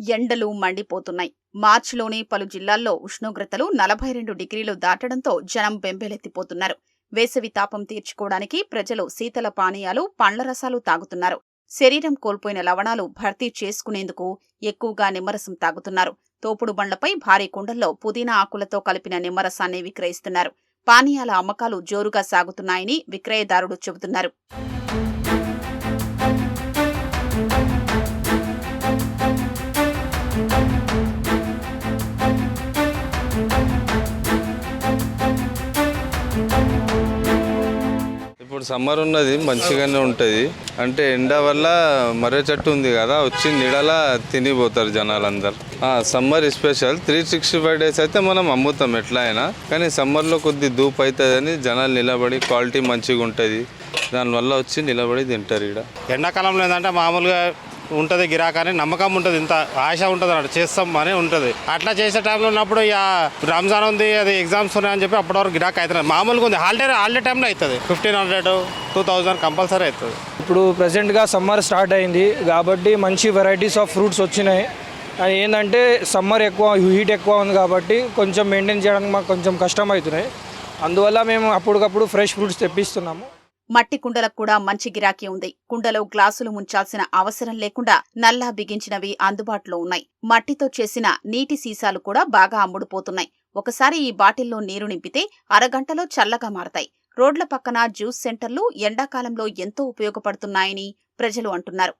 ఎండలు మండిపోతున్నాయి. మార్చిలోనే పలు జిల్లాల్లో ఉష్ణోగ్రతలు నలభై రెండు డిగ్రీలు దాటడంతో జనం బెంబేలెత్తిపోతున్నారు. వేసవి తాపం తీర్చుకోవడానికి ప్రజలు శీతల పానీయాలు పండ్ల రసాలు తాగుతున్నారు. శరీరం కోల్పోయిన లవణాలు భర్తీ చేసుకునేందుకు ఎక్కువగా నిమ్మరసం తాగుతున్నారు. తోపుడు బండ్లపై భారీ కుండల్లో పుదీనా ఆకులతో కలిపిన నిమ్మరసాన్ని విక్రయిస్తున్నారు. పానీయాల అమ్మకాలు జోరుగా సాగుతున్నాయని విక్రయదారుడు చెబుతున్నారు. ఇప్పుడు సమ్మర్ ఉన్నది మంచిగానే ఉంటుంది. అంటే ఎండ వల్ల మర్రి చెట్టు ఉంది కదా వచ్చి నీడలా తినిపోతారు జనాలందరూ. Summer special three sixty five days అయితే మనం అమ్ముతాం ఎట్లా అయినా కానీ సమ్మర్లో కొద్ది ధూప్ అవుతుందని జనాలు నిలబడి క్వాలిటీ మంచిగా ఉంటుంది దానివల్ల వచ్చి నిలబడి తింటారు ఇక్కడ ఎండాకాలంలో ఏంటంటే మామూలుగా ఉంటుంది గిరాకని నమ్మకం ఉంటుంది ఇంత ఆశ ఉంటుంది అన్నట్టు చేస్తాం అని ఉంటుంది. అట్లా చేసే టైంలో ఉన్నప్పుడు ఇక రంజాన్ ఉంది అది ఎగ్జామ్స్ ఉన్నాయని చెప్పి అప్పటి వరకు గిరాక్ అవుతుంది మామూలుగా ఉంది హాలిడే హాలిడే టైంలో అవుతుంది fifteen hundred two thousand compulsory అవుతుంది ఇప్పుడు ప్రజెంట్గా సమ్మర్ స్టార్ట్ అయింది కాబట్టి మంచి వెరైటీస్ ఆఫ్ ఫ్రూట్స్ వచ్చినాయి. అది ఏంటంటే సమ్మర్ ఎక్కువ హీట్ ఎక్కువ ఉంది కాబట్టి కొంచెం మెయింటైన్ చేయడానికి మాకు కొంచెం కష్టం అవుతున్నాయి. అందువల్ల మేము అప్పటికప్పుడు ఫ్రెష్ ఫ్రూట్స్ తెప్పిస్తున్నాము. మట్టి కుండలకు కూడా మంచి గిరాకీ ఉంది. కుండలో గ్లాసులు ముంచాల్సిన అవసరం లేకుండా నల్లా బిగించినవి అందుబాటులో ఉన్నాయి. మట్టితో చేసిన నీటి సీసాలు కూడా బాగా అమ్ముడుపోతున్నాయి. ఒకసారి ఈ బాటిల్లో నీరు నింపితే అరగంటలో చల్లగా మారతాయి. రోడ్ల పక్కన జ్యూస్ సెంటర్లు ఎండాకాలంలో ఎంతో ఉపయోగపడుతున్నాయని ప్రజలు అంటున్నారు.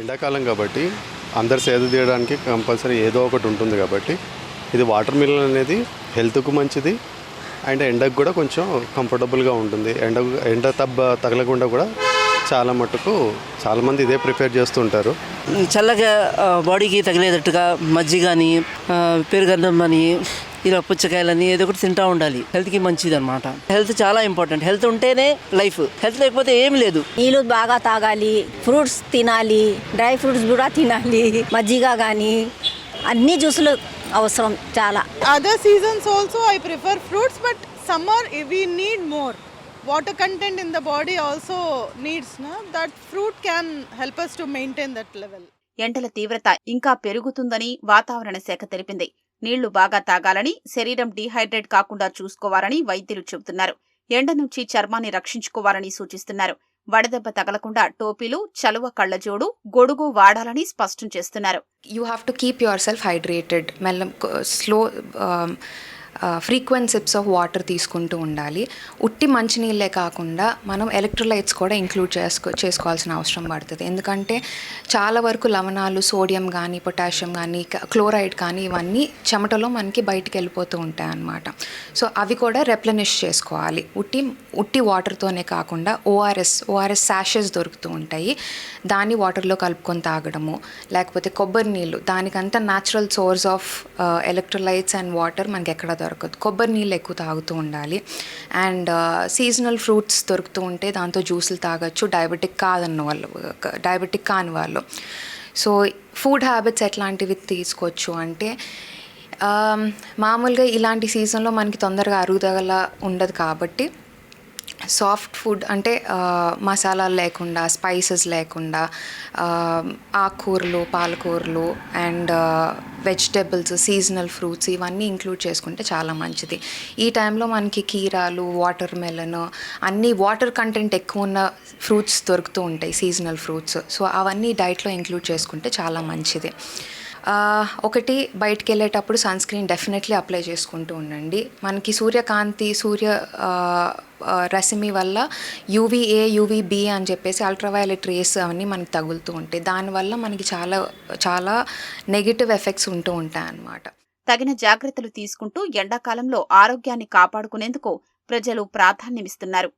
ఎండాకాలం కాబట్టి అందరు సేద తీయడానికి కంపల్సరీ ఏదో ఒకటి ఉంటుంది కాబట్టి ఇది వాటర్ మిలన్ అనేది హెల్త్కు మంచిది. అండ్ ఎండకు కూడా కొంచెం కంఫర్టబుల్గా ఉంటుంది. ఎండ ఎండ తబ్బ తగలకుండా కూడా చాలా మటుకు చాలామంది ఇదే ప్రిఫేర్ చేస్తుంటారు. చల్లగా బాడీకి తగిలేటట్టుగా మజ్జిగ అని పెరుగన్నం అని ఇలా పుచ్చకాయలని ఏదో ఒకటి తింటూ ఉండాలి. హెల్త్కి మంచిది అనమాట హెల్త్ చాలా ఇంపార్టెంట్. హెల్త్ ఉంటేనే లైఫ్. హెల్త్ లేకపోతే ఏం లేదు. నీళ్ళు బాగా తాగాలి ఫ్రూట్స్ తినాలి డ్రై ఫ్రూట్స్ కూడా తినాలి మజ్జిగ కానీ అన్ని జ్యూసులు అవసరం చాలా. Seasons also i prefer fruits but summer eh, we need more. Water content in the body also needs na? That fruit can help us to maintain that level. ఎండల తీవ్రత ఇంకా పెరుగుతుందని వాతావరణ శాఖ తెలిపింది. నీళ్ళు బాగా తాగాలని శరీరం డీహైడ్రేట్ కాకుండా చూసుకోవాలని వైద్యులు చెబుతున్నారు. ఎండ నుంచి చర్మాన్ని రక్షించుకోవాలని సూచిస్తున్నారు. వడదెబ్బ తగలకుండా టోపీలు చలువ కళ్ళజోడు గొడుగు వాడాలని స్పష్టం చేస్తున్నారు. You have to keep yourself hydrated Mellam slow frequent sips of water తీసుకుంటూ ఉండాలి. ఉట్టి మంచినీళ్ళే కాకుండా మనం ఎలక్ట్రోలైట్స్ కూడా ఇంక్లూడ్ చేసుకో చేసుకోవాల్సిన అవసరం పడుతుంది. ఎందుకంటే చాలా వరకు లవణాలు సోడియం కానీ పొటాషియం కానీ క్లోరైడ్ కానీ ఇవన్నీ చెమటలో మనకి బయటికి వెళ్ళిపోతూ ఉంటాయి అన్నమాట. సో అవి కూడా రెప్లెనిష్ చేసుకోవాలి. ఉట్టి ఉట్టి వాటర్తోనే కాకుండా ఓఆర్ఎస్ ఓఆర్ఎస్ శాషెస్ దొరుకుతూ ఉంటాయి. దాన్ని వాటర్లో కలుపుకొని తాగడము లేకపోతే కొబ్బరి నీళ్ళు దానికంతా natural source of electrolytes and water మనకి ఎక్కడ దొరకదు. కొబ్బరి నీళ్ళు ఎక్కువ తాగుతూ ఉండాలి. అండ్ సీజనల్ ఫ్రూట్స్ దొరుకుతూ ఉంటే దాంతో జ్యూసులు తాగొచ్చు. డయాబెటిక్ కాదన్న వాళ్ళు డయాబెటిక్ కాని వాళ్ళు. సో ఫుడ్ హ్యాబిట్స్ ఎట్లాంటివి తీసుకోవచ్చు అంటే మామూలుగా ఇలాంటి సీజన్లో మనకి తొందరగా అరుగుదల ఉండదు కాబట్టి సాఫ్ట్ ఫుడ్ అంటే మసాలాలు లేకుండా స్పైసెస్ లేకుండా ఆకుకూరలు పాలకూరలు అండ్ వెజిటేబుల్స్ సీజనల్ ఫ్రూట్స్ ఇవన్నీ ఇంక్లూడ్ చేసుకుంటే చాలా మంచిది. ఈ టైంలో మనకి కీరాలు వాటర్ మెలన్ అన్నీ వాటర్ కంటెంట్ ఎక్కువ ఉన్న ఫ్రూట్స్ దొరుకుతూ ఉంటాయి సీజనల్ ఫ్రూట్స్. సో అవన్నీ డైట్లో ఇంక్లూడ్ చేసుకుంటే చాలా మంచిది. ఒకటి బయటికి వెళ్ళేటప్పుడు సన్ స్క్రీన్ డెఫినెట్లీ అప్లై చేసుకుంటూ ఉండండి. మనకి సూర్యకాంతి సూర్య రశ్మి వల్ల యూవీఏ యూవీబి అని చెప్పేసి అల్ట్రావైలెట్ రేస్ అవన్నీ మనకి తగులుతూ ఉంటాయి. దానివల్ల మనకి చాలా చాలా నెగిటివ్ ఎఫెక్ట్స్ ఉంటూ ఉంటాయి అన్నమాట. తగిన జాగ్రత్తలు తీసుకుంటూ ఎండాకాలంలో ఆరోగ్యాన్ని కాపాడుకునేందుకు ప్రజలు ప్రాధాన్యమిస్తున్నారు.